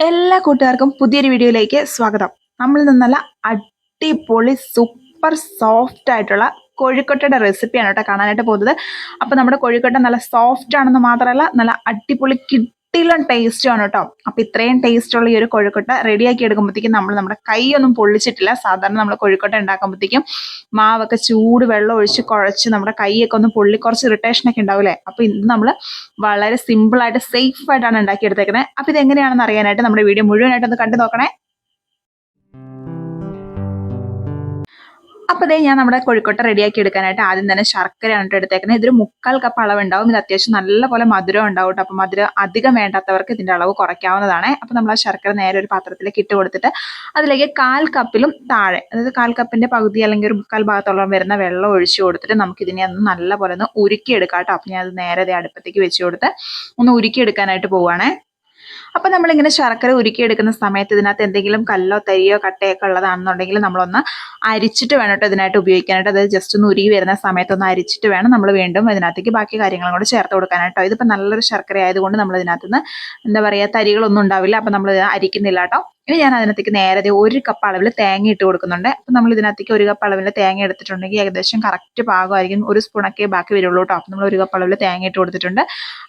എല്ലാ കൂട്ടുകാർക്കും പുതിയൊരു വീഡിയോയിലേക്ക് സ്വാഗതം. നമ്മൾ നിന്നല്ല അടിപൊളി സൂപ്പർ സോഫ്റ്റ് ആയിട്ടുള്ള കോഴിക്കോട്ടയുടെ റെസിപ്പിയാണ് കേട്ടോ കാണാനായിട്ട് പോകുന്നത്. അപ്പോൾ നമ്മുടെ കോഴിക്കോട്ട നല്ല സോഫ്റ്റ് ആണെന്ന് മാത്രമല്ല നല്ല അടിപൊളി കിട്ടിലും ടേസ്റ്റ് ആണ് കേട്ടോ അപ്പൊ ഇത്രയും ടേസ്റ്റ് ഉള്ള ഈ ഒരു കൊഴുക്കട്ട റെഡിയാക്കി എടുക്കുമ്പോഴത്തേക്കും നമ്മൾ നമ്മുടെ കൈയൊന്നും പൊള്ളിച്ചിട്ടില്ല. സാധാരണ നമ്മൾ കൊഴുക്കട്ട ഉണ്ടാക്കുമ്പോഴത്തേക്കും മാവൊക്കെ ചൂട് വെള്ളം ഒഴിച്ച് കുഴച്ച് നമ്മുടെ കൈയൊക്കെ ഒന്ന് പൊള്ളി കുറച്ച് ഇറിറ്റേഷൻ ഒക്കെ ഉണ്ടാവില്ലേ? അപ്പൊ ഇത് നമ്മൾ വളരെ സിമ്പിൾ ആയിട്ട് സേഫ് ആയിട്ടാണ് ഉണ്ടാക്കി ഉണ്ടാക്കിയെടുത്തേക്കുന്നത് അപ്പൊ ഇത് എങ്ങനെയാണെന്ന് അറിയാനായിട്ട് നമ്മുടെ വീഡിയോ മുഴുവനായിട്ട് ഒന്ന് കണ്ടു നോക്കണേ. അപ്പോൾ ഇതേ ഞാൻ നമ്മുടെ കോഴിക്കോട്ട റെഡിയാക്കി എടുക്കാനായിട്ട് ആദ്യം തന്നെ ശർക്കരയാണ് കേട്ടോ എടുത്തേക്കുന്നത്. ഇതൊരു മുക്കാൽ കപ്പ് അളവ് ഉണ്ടാവും ഇത് അത്യാവശ്യം നല്ലപോലെ മധുരം ഉണ്ടാവും കേട്ടോ. അപ്പോൾ മധുരം അധികം വേണ്ടാത്തവർക്ക് ഇതിന്റെ അളവ് കുറയ്ക്കാവുന്നതാണ്. അപ്പോൾ നമ്മൾ ആ ശർക്കര നേരെ ഒരു പാത്രത്തിലേക്ക് ഇട്ട് കൊടുത്തിട്ട് അതിലേക്ക് കാൽ കപ്പിലും താഴെ അതായത് കാൽ കപ്പിന്റെ പകുതി അല്ലെങ്കിൽ ഒരു മുക്കാൽ ഭാഗത്തോളം വരുന്ന വെള്ളം ഒഴിച്ചു കൊടുത്തിട്ട് നമുക്ക് ഇതിനെ ഒന്ന് നല്ലപോലെ ഒന്ന് ഉരുക്കിയെടുക്കാം കേട്ടോ. അപ്പോൾ ഞാൻ അത് നേരെ അടുപ്പത്തേക്ക് വെച്ച് കൊടുത്ത് ഒന്ന് ഉരുക്കി എടുക്കാനായിട്ട് പോവുകയാണേ. അപ്പൊ നമ്മളിങ്ങനെ ശർക്കര ഉരുക്കിയെടുക്കുന്ന സമയത്ത് ഇതിനകത്ത് എന്തെങ്കിലും കല്ലോ തരിയോ കട്ടയൊക്കെ ഉള്ളതാണെന്നുണ്ടെങ്കിൽ നമ്മളൊന്ന് അരിച്ചിട്ട് വേണം കേട്ടോ ഇതിനായിട്ട് ഉപയോഗിക്കാനായിട്ട്. അതായത് ജസ്റ്റ് ഒന്ന് ഉരുകി വരുന്ന സമയത്ത് ഒന്ന് അരിച്ചിട്ട് വേണം നമ്മൾ വീണ്ടും ഇതിനകത്തേക്ക് ബാക്കി കാര്യങ്ങളും കൂടെ ചേർത്ത് കൊടുക്കാനായിട്ടോ ഇതിപ്പോൾ നല്ലൊരു ശർക്കര ആയതുകൊണ്ട് നമ്മൾ ഇതിനകത്തുനിന്ന് എന്താ പറയുക തരികളൊന്നും ഉണ്ടാവില്ല. അപ്പം നമ്മൾ അരിക്കുന്നില്ല കേട്ടോ. ഇനി ഞാൻ അതിനകത്തേക്ക് നേരത്തെ ഒരു കപ്പ് അളവിൽ തേങ്ങ ഇട്ട് കൊടുക്കുന്നുണ്ട്. അപ്പം നമ്മൾ ഇതിനകത്തേക്ക് ഒരു കപ്പ് അളവിൽ തേങ്ങ എടുത്തിട്ടുണ്ടെങ്കിൽ ഏകദേശം കറക്റ്റ് പാകമായിരിക്കും. ഒരു സ്പൂണൊക്കെ ബാക്കി വരുള്ളൂ കേട്ടോ അപ്പം നമ്മൾ ഒരു കപ്പ് അളവിൽ തേങ്ങ ഇട്ട് കൊടുത്തിട്ടുണ്ട്.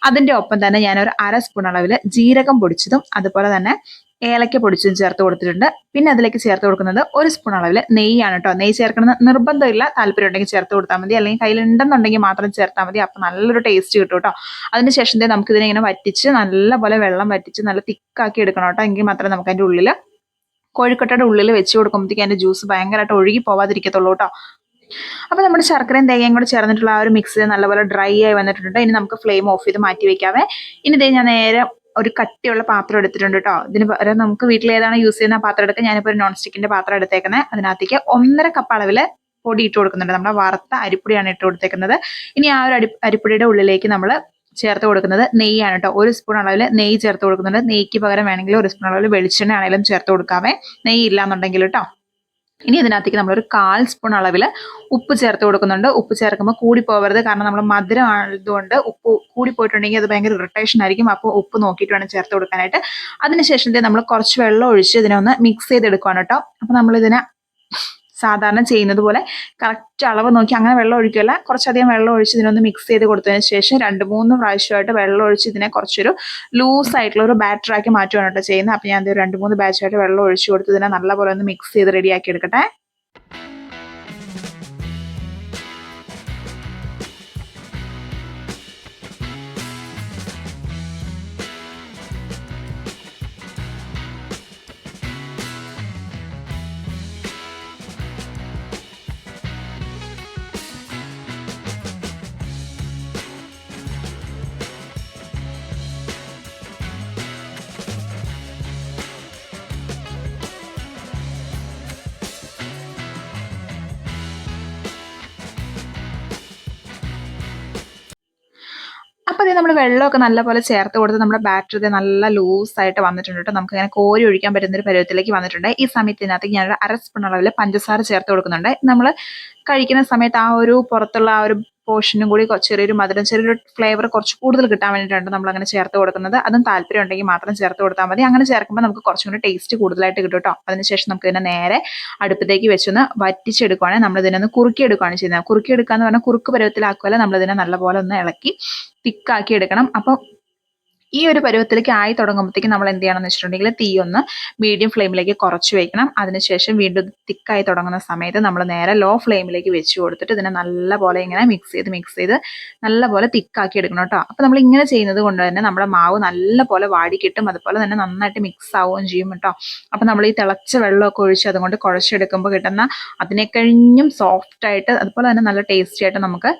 അതിന്റെ ഒപ്പം തന്നെ ഞാൻ ഒരു അര സ്പൂൺ അളവിൽ ജീരകം പൊടിച്ചതും അതുപോലെ തന്നെ ഏലക്ക പൊടിച്ചും ചേർത്ത് കൊടുത്തിട്ടുണ്ട്. പിന്നെ അതിലേക്ക് ചേർത്ത് കൊടുക്കുന്നത് ഒരു സ്പൂൺ അളവിൽ നെയ്യാണ് കേട്ടോ നെയ്യ് ചേർക്കണമെന്ന് നിർബന്ധമില്ല. താല്പര്യം ഉണ്ടെങ്കിൽ ചേർത്ത് കൊടുത്താൽ മതി. അല്ലെങ്കിൽ കയ്യിലുണ്ടെന്നുണ്ടെങ്കിൽ മാത്രം ചേർത്താൽ മതി. അപ്പം നല്ലൊരു ടേസ്റ്റ് കിട്ടും കേട്ടോ അതിനുശേഷം നമുക്ക് ഇതിനെ ഇങ്ങനെ വറ്റിച്ച് നല്ലപോലെ വെള്ളം വറ്റിച്ച് നല്ല തിക്കാക്കി എടുക്കണം കേട്ടോ എങ്കിൽ മാത്രമേ നമുക്ക് അതിന്റെ ഉള്ളിൽ കോഴിക്കട്ടയുടെ ഉള്ളിൽ വെച്ച് കൊടുക്കുമ്പോഴത്തേക്ക് അതിന്റെ ജ്യൂസ് ഭയങ്കരമായിട്ട് ഒഴുകി പോവാതിരിക്കത്തുള്ളൂ കേട്ടോ അപ്പോൾ നമ്മുടെ ശർക്കരയും തേങ്ങയും കൂടെ ചേർന്നിട്ടുള്ള ആ ഒരു മിക്സ് നല്ലപോലെ ഡ്രൈ ആയി വന്നിട്ടുണ്ട്. ഇനി നമുക്ക് ഫ്ലെയിം ഓഫ് ചെയ്ത് മാറ്റി വെക്കാവേ. ഇനി ഇതേ ഞാൻ നേരെ ഒരു കട്ടിയുള്ള പാത്രം എടുത്തിട്ടുണ്ട് കേട്ടോ ഇതിന് പകരം നമുക്ക് വീട്ടിൽ ഏതാണ് യൂസ് ചെയ്യുന്ന പാത്രം എടുക്കുക ഞാനിപ്പോൾ ഒരു നോൺ സ്റ്റിക്കിന്റെ പാത്രം എടുത്തേക്കുന്നത് അതിനകത്തേക്ക് ഒന്നര കപ്പ് അളവിൽ പൊടി ഇട്ട് കൊടുക്കുന്നുണ്ട്. നമ്മുടെ വറുത്ത അരിപ്പൊടിയാണ് ഇട്ട് കൊടുത്തേക്കുന്നത്. ഇനി ആ ഒരു അരി അരിപ്പൊടിയുടെ ഉള്ളിലേക്ക് നമ്മൾ ചേർത്ത് കൊടുക്കുന്നത് നെയ്യാണ് കേട്ടോ ഒരു സ്പൂൺ അളവിൽ നെയ്യ് ചേർത്ത് കൊടുക്കുന്നുണ്ട്. നെയ്ക്ക് പകരം വേണമെങ്കിൽ ഒരു സ്പൂൺ അളവിൽ വെളിച്ചെണ്ണ ആണെങ്കിലും ചേർത്ത് കൊടുക്കാമേ. നെയ്യ് ഇല്ലാന്നുണ്ടെങ്കിൽ കേട്ടോ ഇനി ഇതിനകത്തേക്ക് നമ്മളൊരു കാൽ സ്പൂൺ അളവിൽ ഉപ്പ് ചേർത്ത് കൊടുക്കുന്നുണ്ട്. ഉപ്പ് ചേർക്കുമ്പോൾ കൂടി പോകരുത് കാരണം നമ്മൾ മധുരം ആയതുകൊണ്ട് ഉപ്പ് കൂടി പോയിട്ടുണ്ടെങ്കിൽ അത് ഭയങ്കര ഇറിറ്റേഷൻ ആയിരിക്കും. അപ്പോൾ ഉപ്പ് നോക്കിയിട്ട് വേണം ചേർത്ത് കൊടുക്കാനായിട്ട്. അതിനുശേഷം നമ്മൾ കുറച്ച് വെള്ളം ഒഴിച്ച് ഇതിനെ ഒന്ന് മിക്സ് ചെയ്തെടുക്കുകയാണ് കേട്ടോ. അപ്പോൾ നമ്മളിതിനെ സാധാരണ ചെയ്യുന്നത് പോലെ കറക്റ്റ് അളവ് നോക്കി അങ്ങനെ വെള്ളം ഒഴിക്കില്ല കുറച്ചധികം വെള്ളം ഒഴിച്ച് ഇതിനൊന്ന് മിക്സ് ചെയ്ത് കൊടുത്തതിന് ശേഷം രണ്ട് മൂന്ന് പ്രാവശ്യമായിട്ട് വെള്ളം ഒഴിച്ച് ഇതിനെ കുറച്ചൊരു ലൂസ് ആയിട്ടുള്ള ഒരു ബാറ്ററാക്കി മാറ്റുവാണ് കേട്ടോ ചെയ്യുന്നത്. അപ്പം ഞാൻ രണ്ട് മൂന്ന് ബാച്ചായിട്ട് വെള്ളം ഒഴിച്ച് കൊടുത്ത് ഇതിനെ നല്ലപോലെ ഒന്ന് മിക്സ് ചെയ്ത് റെഡിയാക്കി എടുക്കട്ടെ. അപ്പോൾ ഇത് നമ്മൾ വെള്ളമൊക്കെ നല്ലപോലെ ചേർത്ത് കൊടുത്ത് നമ്മുടെ ബാറ്ററി നല്ല ലൂസായിട്ട് വന്നിട്ടുണ്ട് കേട്ടോ. നമുക്ക് ഇങ്ങനെ കോരി ഒഴിക്കാൻ പറ്റുന്ന ഒരു പരുവത്തിലേക്ക് വന്നിട്ടുണ്ട്. ഈ സമയത്തിനകത്ത് ഞാനൊരു അര സ്പൂൺ അളവിൽ പഞ്ചസാര ചേർത്ത് കൊടുക്കുന്നുണ്ട്. നമ്മൾ കഴിക്കുന്ന സമയത്ത് ആ ഒരു പുറത്തുള്ള ആ ഒരു പോർഷനും കൂടി ചെറിയൊരു മധുരം ചെറിയൊരു ഫ്ലേവർ കുറച്ച് കൂടുതൽ കിട്ടാൻ വേണ്ടിയിട്ടാണ് നമ്മൾ അങ്ങനെ ചേർത്ത് കൊടുക്കുന്നത്. അതും താല്പര്യം ഉണ്ടെങ്കിൽ മാത്രം ചേർത്ത് കൊടുത്താൽ മതി. അങ്ങനെ ചേർക്കുമ്പോൾ നമുക്ക് കുറച്ചും കൂടി ടേസ്റ്റ് കൂടുതലായിട്ട് കിട്ടും കേട്ടോ അതിനുശേഷം നമുക്ക് ഇതിനെ നേരെ അടുപ്പത്തേക്ക് വെച്ചൊന്ന് വറ്റിച്ചെടുക്കുകയാണെങ്കിൽ നമ്മൾ ഇതിനൊന്ന് കുറുക്കിയെടുക്കുകയാണ് ചെയ്യുന്നത്. കുറുക്കിയെടുക്കുക എന്ന് പറഞ്ഞാൽ കുറുക്ക് പരുവത്തിലാക്കുക നമ്മൾ ഇതിനെ നല്ലപോലെ ഒന്ന് ഇളക്കി തിക്കാക്കി എടുക്കണം. അപ്പം ഈ ഒരു പരുവത്തിലേക്ക് ആയി തുടങ്ങുമ്പോഴത്തേക്കും നമ്മൾ എന്ത് ചെയ്യണം എന്ന് വെച്ചിട്ടുണ്ടെങ്കിൽ തീ ഒന്ന് മീഡിയം ഫ്ലെയിമിലേക്ക് കുറച്ച് വയ്ക്കണം അതിനുശേഷം വീണ്ടും തിക്കായി തുടങ്ങുന്ന സമയത്ത് നമ്മൾ നേരെ ലോ ഫ്ലെയിമിലേക്ക് വെച്ച് കൊടുത്തിട്ട് ഇതിനെ നല്ല പോലെ ഇങ്ങനെ മിക്സ് ചെയ്ത് മിക്സ് ചെയ്ത് നല്ല പോലെ തിക്കാക്കി എടുക്കണം കേട്ടോ. അപ്പോൾ നമ്മൾ ഇങ്ങനെ ചെയ്യുന്നത് കൊണ്ട് തന്നെ നമ്മുടെ മാവ് നല്ലപോലെ വാടി കിട്ടും. അതുപോലെ തന്നെ നന്നായിട്ട് മിക്സ് ആവുകയും ചെയ്യും കേട്ടോ. അപ്പോൾ നമ്മൾ ഈ തിളച്ച വെള്ളമൊക്കെ ഒഴിച്ച് അതുകൊണ്ട് കുഴച്ചെടുക്കുമ്പോൾ കിട്ടുന്ന അതിനെ കഴിഞ്ഞും സോഫ്റ്റ് ആയിട്ട് അതുപോലെ തന്നെ നല്ല ടേസ്റ്റി ആയിട്ട് നമുക്ക്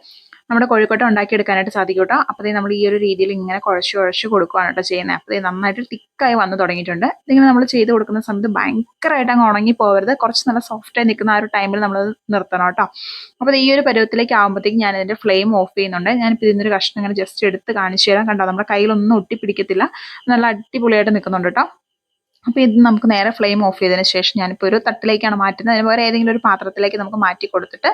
നമ്മുടെ കോഴിക്കോട്ട ഉണ്ടാക്കിയെടുക്കാനായിട്ട് സാധിക്കും കേട്ടോ അപ്പോൾ നമ്മൾ ഈ ഒരു രീതിയിൽ ഇങ്ങനെ കുഴച്ച് കുഴച്ച് കൊടുക്കുകയാണ് കേട്ടോ ചെയ്യുന്നത് അപ്പോൾ നന്നായിട്ട് തിക്കായി വന്ന് തുടങ്ങിയിട്ടുണ്ട്. ഇതിങ്ങനെ നമ്മൾ ചെയ്ത് കൊടുക്കുന്ന സമയത്ത് ഭയങ്കരമായിട്ട് അങ്ങ് ഉണങ്ങി പോകരുത് കുറച്ച് നല്ല സോഫ്റ്റായി നിൽക്കുന്ന ആ ഒരു ടൈമിൽ നമ്മൾ നിർത്തണം കേട്ടോ അപ്പോൾ ഈ ഒരു പരുവത്തിലേക്ക് ആകുമ്പോഴത്തേക്ക് ഞാൻ ഇതിന്റെ ഫ്ലെയിം ഓഫ് ചെയ്യുന്നുണ്ട്. ഞാനിപ്പോൾ ഇതിന്റെ കഷ്ണം ഇങ്ങനെ ജസ്റ്റ് എടുത്ത് കാണിച്ചു തരാം. കണ്ടോ? നമ്മുടെ കയ്യിലൊന്നും ഒട്ടിപ്പിടിക്കത്തില്ല നല്ല അടിപൊളിയായിട്ട് നിൽക്കുന്നുണ്ട് കേട്ടോ അപ്പോൾ ഇത് നമുക്ക് നേരെ ഫ്ലെയിം ഓഫ് ചെയ്തതിന് ശേഷം ഞാനിപ്പോൾ ഒരു തട്ടിലേക്കാണ് മാറ്റുന്നത്. അതിന് വേറെ ഏതെങ്കിലും ഒരു പാത്രത്തിലേക്ക് നമുക്ക് മാറ്റി കൊടുത്തിട്ട്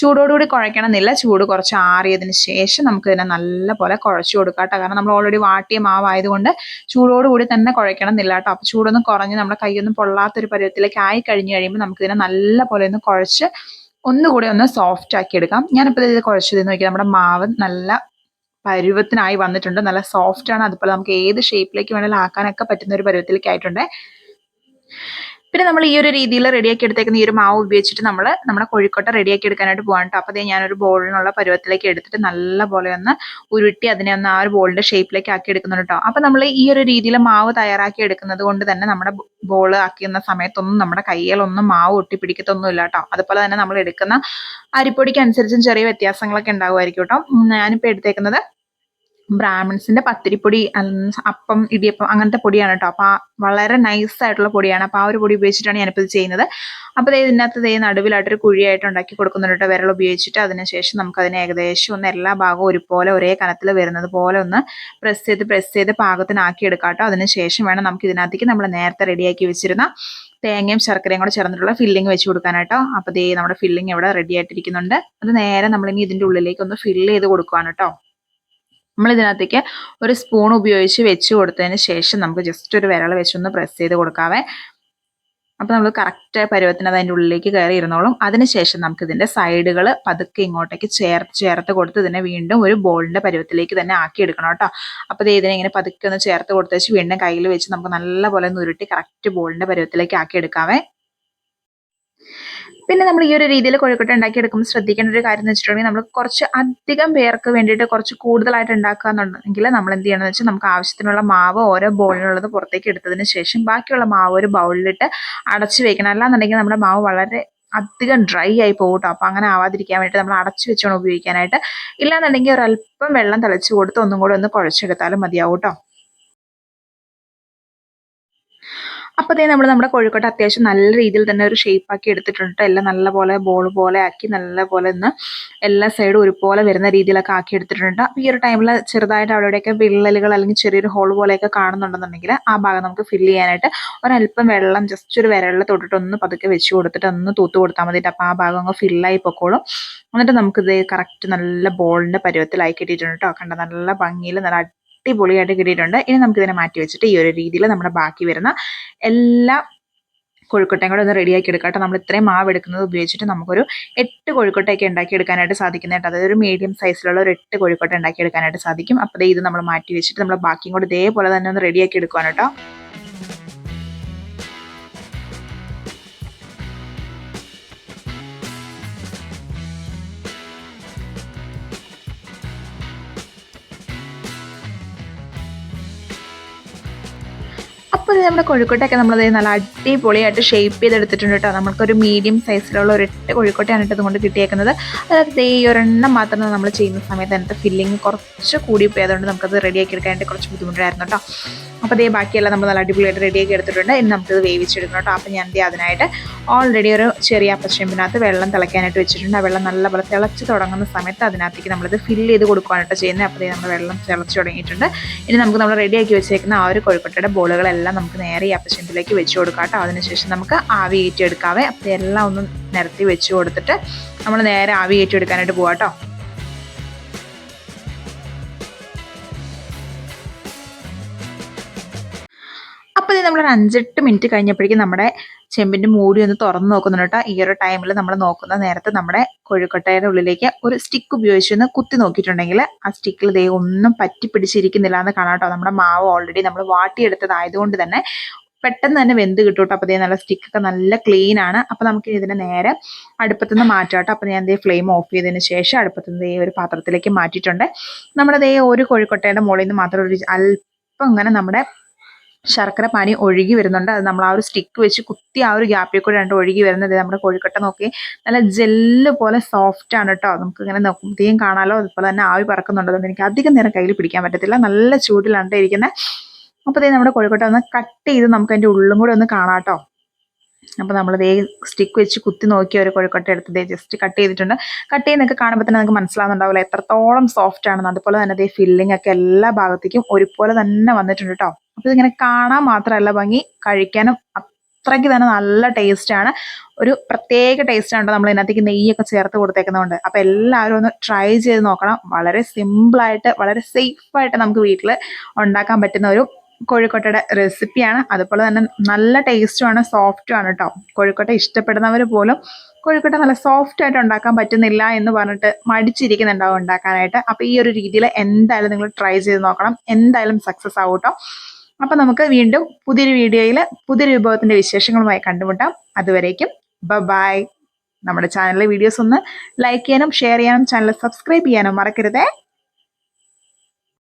ചൂടോടുകൂടി കുഴയ്ക്കണം എന്നില്ല ചൂട് കുറച്ച് ആറിയതിന് ശേഷം നമുക്ക് ഇതിനെ നല്ല പോലെ കുഴച്ച് കൊടുക്കാം കേട്ടോ. കാരണം നമ്മൾ ഓൾറെഡി വാട്ടിയ മാവായതുകൊണ്ട് ചൂടോടുകൂടി തന്നെ കുഴയ്ക്കണം എന്നില്ല കേട്ടോ. അപ്പോൾ ചൂടൊന്നും കുറഞ്ഞ് നമ്മുടെ കൈയൊന്നും പൊള്ളാത്തൊരു പരുവത്തിലേക്ക് ആയി കഴിഞ്ഞ് കഴിയുമ്പോൾ നമുക്ക് ഇതിനെ നല്ല പോലെ ഒന്ന് കുഴച്ച് ഒന്നുകൂടി ഒന്ന് സോഫ്റ്റ് ആക്കി എടുക്കാം. ഞാനിപ്പോൾ ഇത് കുഴച്ചത് നോക്കി നമ്മുടെ മാവ് നല്ല പരുവത്തിനായി വന്നിട്ടുണ്ട്. നല്ല സോഫ്റ്റ് ആണ്. അതുപോലെ നമുക്ക് ഏത് ഷേപ്പിലേക്ക് വേണമെങ്കിലും ആക്കാനൊക്കെ പറ്റുന്ന ഒരു പരുവത്തിലേക്ക് ആയിട്ടുണ്ട്. പിന്നെ നമ്മൾ ഈ ഒരു രീതിയിൽ റെഡിയാക്കി എടുത്തേക്കുന്ന ഈ ഒരു മാവ് ഉപയോഗിച്ചിട്ട് നമ്മൾ നമ്മുടെ കോഴിക്കോട്ട റെഡിയാക്കി എടുക്കാനായിട്ട് പോകാൻ കേട്ടോ അപ്പോൾ ഞാനൊരു ബോളിനുള്ള പരുവത്തിലേക്ക് എടുത്തിട്ട് നല്ല പോലെ ഒന്ന് ഉരുട്ടി അതിനെ ഒന്ന് ആ ഒരു ബോളിന്റെ ഷേപ്പിലേക്ക് ആക്കി എടുക്കുന്നുണ്ട് കേട്ടോ അപ്പോൾ നമ്മൾ ഈ ഒരു രീതിയിൽ മാവ് തയ്യാറാക്കി എടുക്കുന്നത് കൊണ്ട് തന്നെ നമ്മുടെ ബോൾ ആക്കുന്ന സമയത്തൊന്നും നമ്മുടെ കയ്യിലൊന്നും മാവ് ഒട്ടിപ്പിടിക്കത്തൊന്നുമില്ല കേട്ടോ അതുപോലെ തന്നെ നമ്മൾ എടുക്കുന്ന അരിപ്പൊടിക്ക് അനുസരിച്ചും ചെറിയ വ്യത്യാസങ്ങളൊക്കെ ഉണ്ടാകുമായിരിക്കും കേട്ടോ ഞാനിപ്പോൾ എടുത്തേക്കുന്നത് ബ്രാഹ്മിൺസിന്റെ പത്തിരിപ്പൊടി അപ്പം ഇടിയപ്പം അങ്ങനത്തെ പൊടിയാണ് കേട്ടോ അപ്പോൾ വളരെ നൈസ് ആയിട്ടുള്ള പൊടിയാണ്. അപ്പോൾ ആ ഒരു പൊടി ഉപയോഗിച്ചിട്ടാണ് ഞാനിപ്പോൾ ഇത് ചെയ്യുന്നത്. അപ്പോൾ ഇതിനകത്ത് ദേ നടുവിലായിട്ടൊരു കുഴിയായിട്ട് ഉണ്ടാക്കി കൊടുക്കുന്നുണ്ട് കേട്ടോ വിരൽ ഉപയോഗിച്ചിട്ട്. അതിനുശേഷം നമുക്ക് അതിനെ ഏകദേശം ഒന്ന് എല്ലാ ഭാഗവും ഒരുപോലെ ഒരേ കനത്തിൽ വരുന്നത് പോലെ ഒന്ന് പ്രസ് ചെയ്ത് പ്രസ് ചെയ്ത് പാകത്തിനാക്കി എടുക്കാം കേട്ടോ അതിനുശേഷം വേണം നമുക്ക് ഇതിനകത്തേക്ക് നമ്മൾ നേരത്തെ റെഡിയാക്കി വെച്ചിരുന്ന തേങ്ങയും ശർക്കരയും കൂടെ ചേർന്നിട്ടുള്ള ഫില്ലിംഗ് വെച്ച് കൊടുക്കാനായിട്ടോ അപ്പോൾ ദേ നമ്മുടെ ഫില്ലിംഗ് ഇവിടെ റെഡി ആയിട്ടിരിക്കുന്നുണ്ട്. അത് നേരെ നമ്മളിനി ഇതിന്റെ ഉള്ളിലേക്ക് ഒന്ന് ഫില്ല് ചെയ്ത് കൊടുക്കുകയാണ് കേട്ടോ നമ്മൾ ഇതിനകത്തേക്ക് ഒരു സ്പൂൺ ഉപയോഗിച്ച് വെച്ച് കൊടുത്തതിന് ശേഷം നമുക്ക് ജസ്റ്റ് ഒരു വിരൽ വെച്ചൊന്ന് പ്രസ് ചെയ്ത് കൊടുക്കാവേ. അപ്പോൾ നമ്മൾ കറക്റ്റ് പരുവത്തിന് അതിന്റെ ഉള്ളിലേക്ക് കയറി ഇരുന്നോളും. അതിനുശേഷം നമുക്ക് ഇതിന്റെ സൈഡുകൾ പതുക്കെ ഇങ്ങോട്ടേക്ക് ചേർത്ത് ചേർത്ത് കൊടുത്ത് ഇതിനെ വീണ്ടും ഒരു ബോളിന്റെ പരുവത്തിലേക്ക് തന്നെ ആക്കി എടുക്കണം കേട്ടോ. അപ്പോൾ ഇതിനെ ഇങ്ങനെ പതുക്കെ ഒന്ന് ചേർത്ത് കൊടുത്ത് വെച്ച് വീണ്ടും കയ്യിൽ വെച്ച് നമുക്ക് നല്ലപോലെ ഒന്ന് ഉരുട്ടി കറക്റ്റ് ബോളിന്റെ പരുവത്തിലേക്ക് ആക്കി എടുക്കാവേ. പിന്നെ നമ്മൾ ഈ ഒരു രീതിയിൽ കോഴിക്കോട്ട ഉണ്ടാക്കിയെടുക്കുമ്പോൾ ശ്രദ്ധിക്കേണ്ട ഒരു കാര്യം എന്ന് വെച്ചിട്ടുണ്ടെങ്കിൽ നമ്മൾ കുറച്ച് അധികം പേർക്ക് വേണ്ടിയിട്ട് കുറച്ച് കൂടുതലായിട്ട് ഉണ്ടാക്കുക എന്നുണ്ടെങ്കിൽ നമ്മൾ എന്ത് ചെയ്യണമെന്ന് വെച്ചാൽ നമുക്ക് ആവശ്യത്തിനുള്ള മാവ് ഓരോ ബോളിനുള്ളത് പുറത്തേക്ക് എടുത്തതിന് ശേഷം ബാക്കിയുള്ള മാവ് ഒരു ബൗളിലിട്ട് അടച്ചു വെക്കണം. അല്ലാന്നുണ്ടെങ്കിൽ നമ്മുടെ മാവ് വളരെ അധികം ഡ്രൈ ആയി പോകും അപ്പം അങ്ങനെ ആവാതിരിക്കാൻ വേണ്ടിയിട്ട് നമ്മൾ അടച്ചു വെച്ചോണം ഉപയോഗിക്കാനായിട്ട്. ഇല്ലാന്നുണ്ടെങ്കിൽ ഒരല്പം വെള്ളം തളിച്ചു കൊടുത്ത് ഒന്നും കൂടെ ഒന്ന് കുഴച്ചെടുത്താലും മതിയാവും കേട്ടോ. അപ്പോഴത്തേ നമ്മൾ നമ്മുടെ കോഴിക്കോട്ട് അത്യാവശ്യം നല്ല രീതിയിൽ തന്നെ ഒരു ഷേപ്പ് ആക്കി എടുത്തിട്ടുണ്ട്. എല്ലാം നല്ല പോലെ ബോൾ പോലെ ആക്കി നല്ലപോലെ ഒന്ന് എല്ലാ സൈഡും ഒരുപോലെ വരുന്ന രീതിയിലൊക്കെ ആക്കി എടുത്തിട്ടുണ്ട്. അപ്പോൾ ഈ ഒരു ടൈമിൽ ചെറുതായിട്ട് അവിടെയൊക്കെ വിള്ളലുകൾ അല്ലെങ്കിൽ ചെറിയൊരു ഹോൾ പോലെയൊക്കെ കാണുന്നുണ്ടെന്നുണ്ടെങ്കിൽ ആ ഭാഗം നമുക്ക് ഫില്ല് ചെയ്യാനായിട്ട് ഒരല്പം വെള്ളം ജസ്റ്റ് ഒരു വിരലിൽ തൊട്ടിട്ട് ഒന്ന് പതുക്കെ വെച്ച് കൊടുത്തിട്ട് ഒന്ന് തൂത്ത് കൊടുത്താൽ മതിയിട്ട് അപ്പോൾ ആ ഭാഗം അങ്ങ് ഫില്ലായി പൊക്കോളും. എന്നിട്ട് നമുക്കിത് കറക്റ്റ് നല്ല ബോളിന്റെ പരുവത്തിലായി കിട്ടിയിട്ടുണ്ട് കേട്ടോ കണ്ട? നല്ല ഭംഗിയിൽ നല്ല അടിപൊളിയായിട്ട് കിട്ടിയിട്ടുണ്ട്. ഇനി നമുക്കിതിനെ മാറ്റി വെച്ചിട്ട് ഈ ഒരു രീതിയിൽ നമ്മുടെ ബാക്കി വരുന്ന എല്ലാ കൊഴുക്കട്ടയും കൂടെ ഒന്ന് റെഡിയാക്കി എടുക്കാം കേട്ടോ നമ്മൾ ഇത്രയും മാവ് എടുക്കുന്നത് ഉപയോഗിച്ചിട്ട് നമുക്കൊരു എട്ട് കൊഴുക്കട്ടയൊക്കെ ഉണ്ടാക്കി എടുക്കാനായിട്ട് സാധിക്കുന്നതായിട്ട് അതായത് ഒരു മീഡിയം സൈസിലുള്ള ഒരു എട്ട് കൊഴുക്കട്ട ഉണ്ടാക്കി എടുക്കാനായിട്ട് സാധിക്കും. അപ്പോൾ ഇത് നമ്മൾ മാറ്റി വെച്ചിട്ട് നമ്മൾ ബാക്കിയും കൂടെ ഇതേപോലെ തന്നെ ഒന്ന് റെഡിയാക്കി എടുക്കുവാണ് കേട്ടോ. അപ്പോൾ ഇത് നമ്മുടെ കോഴിക്കോട്ടൊക്കെ നമ്മളത് നല്ല അടിപൊളിയായിട്ട് ഷേപ്പ് ചെയ്തെടുത്തിട്ടുണ്ട് കേട്ടോ. നമുക്കൊരു മീഡിയം സൈസിലുള്ള ഒരു എട്ട് കോഴിക്കോട്ടയാണ് കേട്ടോ ഇതുകൊണ്ട് കിട്ടിയേക്കുന്നത്. അതായത് ഈ ഒരെണ്ണം മാത്രം നമ്മൾ ചെയ്യുന്ന സമയത്ത് അതിനകത്ത് ഫില്ലിങ് കുറച്ച് കൂടി അതുകൊണ്ട് നമുക്കത് റെഡിയാക്കി എടുക്കാനായിട്ട് കുറച്ച് ബുദ്ധിമുട്ടായിരുന്നു കേട്ടോ. അപ്പോൾ അതേ ബാക്കിയെല്ലാം നമ്മൾ നല്ല അടിപൊളിയായിട്ട് റെഡിയാക്കി എടുത്തിട്ടുണ്ട്. ഇനി നമുക്കിത് വേവിച്ചെടുക്കണം കേട്ടോ. അപ്പോൾ ഞാൻ എന്ത് അതിനായിട്ട് ഓൾറെഡി ഒരു ചെറിയ അപ്പച്ചെമ്പിനകത്ത് വെള്ളം തിളയ്ക്കാനായിട്ട് വെച്ചിട്ടുണ്ട്. ആ വെള്ളം നല്ലപോലെ തിളച്ച് തുടങ്ങുന്ന സമയത്ത് അതിനകത്തേക്ക് നമ്മളിത് ഫില്ല് ചെയ്ത് കൊടുക്കുകയാണ് കേട്ടോ ചെയ്യുന്നത് അപ്പോൾ നമ്മൾ വെള്ളം തിളച്ച് തുടങ്ങിയിട്ടുണ്ട്. ഇനി നമുക്ക് നമ്മൾ റെഡിയാക്കി വെച്ചേക്കുന്ന ആ ഒരു കോഴിക്കട്ടയുടെ ബോളുകളെല്ലാം നമുക്ക് നേരെ ഈ അപ്പച്ചെമ്പിലേക്ക് വെച്ച് കൊടുക്കാം കേട്ടോ. അതിനുശേഷം നമുക്ക് ആവി ഏറ്റെടുക്കാവേ അപ്പോൾ എല്ലാം ഒന്ന് നിരത്തി വെച്ച് കൊടുത്തിട്ട് നമ്മൾ നേരെ ആവി ഏറ്റെടുക്കാനായിട്ട് പോകാം കേട്ടോ. നമ്മളൊരു അഞ്ചെട്ട് മിനിറ്റ് കഴിഞ്ഞപ്പോഴേക്കും നമ്മുടെ ചെമ്പിന്റെ മൂടി ഒന്ന് തുറന്ന് നോക്കുന്നുണ്ട് കേട്ടോ. ഈ ഒരു ടൈമിൽ നമ്മൾ നോക്കുന്ന നേരത്തെ നമ്മുടെ കൊഴുക്കട്ടയുടെ ഉള്ളിലേക്ക് ഒരു സ്റ്റിക്ക് ഉപയോഗിച്ച് ഒന്ന് കുത്തി നോക്കിയിട്ടുണ്ടെങ്കിൽ ആ സ്റ്റിക്കിൽ ദേ ഒന്നും പറ്റി പിടിച്ചിരിക്കുന്നില്ല എന്ന് കാണാം കേട്ടോ. നമ്മുടെ മാവ് ഓൾറെഡി നമ്മൾ വാട്ടിയെടുത്തതായതുകൊണ്ട് തന്നെ പെട്ടെന്ന് തന്നെ വെന്ത് കിട്ടും കേട്ടോ. അപ്പോൾ നല്ല സ്റ്റിക്കൊക്കെ നല്ല ക്ലീൻ ആണ്. അപ്പോൾ നമുക്ക് ഇതിനെ നേരെ അടുപ്പത്തു നിന്ന് മാറ്റാം കേട്ടോ. അപ്പോൾ ഞാൻ ദേ ഫ്ലെയിം ഓഫ് ചെയ്തതിന് ശേഷം അടുപ്പത്തു നിന്ന് ഒരു പാത്രത്തിലേക്ക് മാറ്റിയിട്ടുണ്ട്. നമ്മുടെ ദേ ഒരു കോഴിക്കൊട്ടയുടെ മുകളിൽ നിന്ന് മാത്രം ഒരു അല്പം ഇങ്ങനെ നമ്മുടെ ശർക്കര പാനി ഒഴുകി വരുന്നുണ്ട്. അത് നമ്മൾ ആ ഒരു സ്റ്റിക്ക് വെച്ച് കുത്തി ആ ഒരു ഗ്യാപ്പിൽ കൂടെ രണ്ട് ഒഴുകി വരുന്നത് നമ്മുടെ കോഴിക്കട്ട നോക്കി. നല്ല ജെല്ല് പോലെ സോഫ്റ്റ് ആണ് കേട്ടോ നമുക്ക് ഇങ്ങനെ നോക്കുമ്പോഴത്തേക്കും കാണാലോ. അതുപോലെ തന്നെ ആവി പറക്കുന്നുണ്ട്. അതുകൊണ്ട് എനിക്ക് അധികം നേരം കയ്യിൽ പിടിക്കാൻ പറ്റത്തില്ല. നല്ല ചൂടിലാണ് ഇരിക്കുന്നത് അപ്പോൾ ഇതേ നമ്മുടെ കോഴിക്കട്ട ഒന്ന് കട്ട് ചെയ്ത് നമുക്ക് അതിന്റെ ഉള്ളും കൂടെ ഒന്ന് കാണാം കേട്ടോ നമ്മൾ ദേ സ്റ്റിക്ക് വെച്ച് കുത്തി നോക്കി ഒരു കോഴിക്കട്ട എടുത്ത് ദേ ജസ്റ്റ് കട്ട് ചെയ്തിട്ടുണ്ട്. കട്ട് ചെയ്യുന്നൊക്കെ കാണുമ്പോൾ തന്നെ നമുക്ക് മനസ്സിലാവുന്നുണ്ടാവില്ല. എത്രത്തോളം സോഫ്റ്റ് ആണെന്ന്. അതുപോലെ തന്നെ ദേ ഫില്ലിംഗ് ഒക്കെ എല്ലാ ഭാഗത്തേക്കും ഒരുപോലെ തന്നെ വന്നിട്ടുണ്ട് കേട്ടോ അപ്പോൾ ഇതിങ്ങനെ കാണാൻ മാത്രമല്ല ഭംഗി കഴിക്കാനും അത്രയ്ക്ക് തന്നെ നല്ല ടേസ്റ്റാണ് ഒരു പ്രത്യേക ടേസ്റ്റാണ് നമ്മൾ ഇതിനകത്തേക്ക് നെയ്യൊക്കെ ചേർത്ത് കൊടുത്തേക്കുന്നതുകൊണ്ട് അപ്പോൾ എല്ലാവരും ഒന്ന് ട്രൈ ചെയ്ത് നോക്കണം. വളരെ സിമ്പിളായിട്ട് വളരെ സേഫായിട്ട് നമുക്ക് വീട്ടിൽ ഉണ്ടാക്കാൻ പറ്റുന്ന ഒരു കോഴിക്കോട്ടയുടെ റെസിപ്പിയാണ് അതുപോലെ തന്നെ നല്ല ടേസ്റ്റുമാണ് സോഫ്റ്റുമാണ് കേട്ടോ കോഴിക്കോട്ട ഇഷ്ടപ്പെടുന്നവർ പോലും കോഴിക്കോട്ട നല്ല സോഫ്റ്റ് ആയിട്ട് ഉണ്ടാക്കാൻ പറ്റുന്നില്ല എന്ന് പറഞ്ഞിട്ട് മടിച്ചിരിക്കുന്നുണ്ടാവും ഉണ്ടാക്കാനായിട്ട്. അപ്പോൾ ഈ ഒരു രീതിയിൽ എന്തായാലും നിങ്ങൾ ട്രൈ ചെയ്ത് നോക്കണം. എന്തായാലും സക്സസ് ആവും കേട്ടോ അപ്പോൾ നമുക്ക് വീണ്ടും പുതിയൊരു വീഡിയോയിൽ പുതിയൊരു വിഭവത്തിന്റെ വിശേഷങ്ങളുമായി കണ്ടുമുട്ടാം. അതുവരേക്കും ബബായ്. നമ്മുടെ ചാനലിലെ വീഡിയോസ് ഒന്ന് ലൈക്ക് ചെയ്യാനും ഷെയർ ചെയ്യാനും ചാനൽ സബ്സ്ക്രൈബ് ചെയ്യാനും മറക്കരുതേ.